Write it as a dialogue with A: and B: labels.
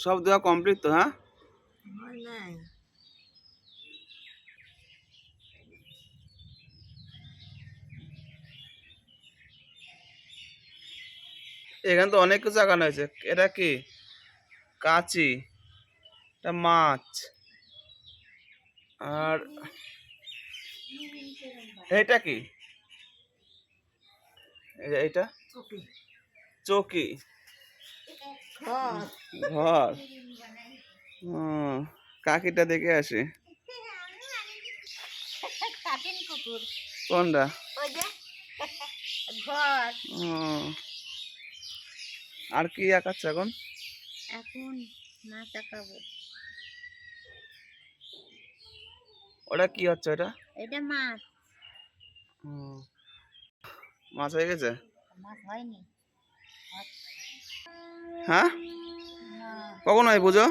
A: সব দেওয়া কমপ্লিট তো হ্যাঁ? এখানে তো অনেক কিছু আঁকানো হয়েছে। এটা কি? কাচি। এটা মাছ। আর এটা কি? এইটা? চৌকি।
B: ঘর।
A: কাকিটা দেখে আসি। কোনটা। আর কি আঁকাচ্ছে এখন?
B: এখন মাছ আঁকাবো
A: ওটা কি হচ্ছে ওটা?
B: এটা মাছ।
A: মাছ হয়ে গেছে?
B: মাছ হয়নি।
A: হ্যাঁ? কখন হয় পুজো?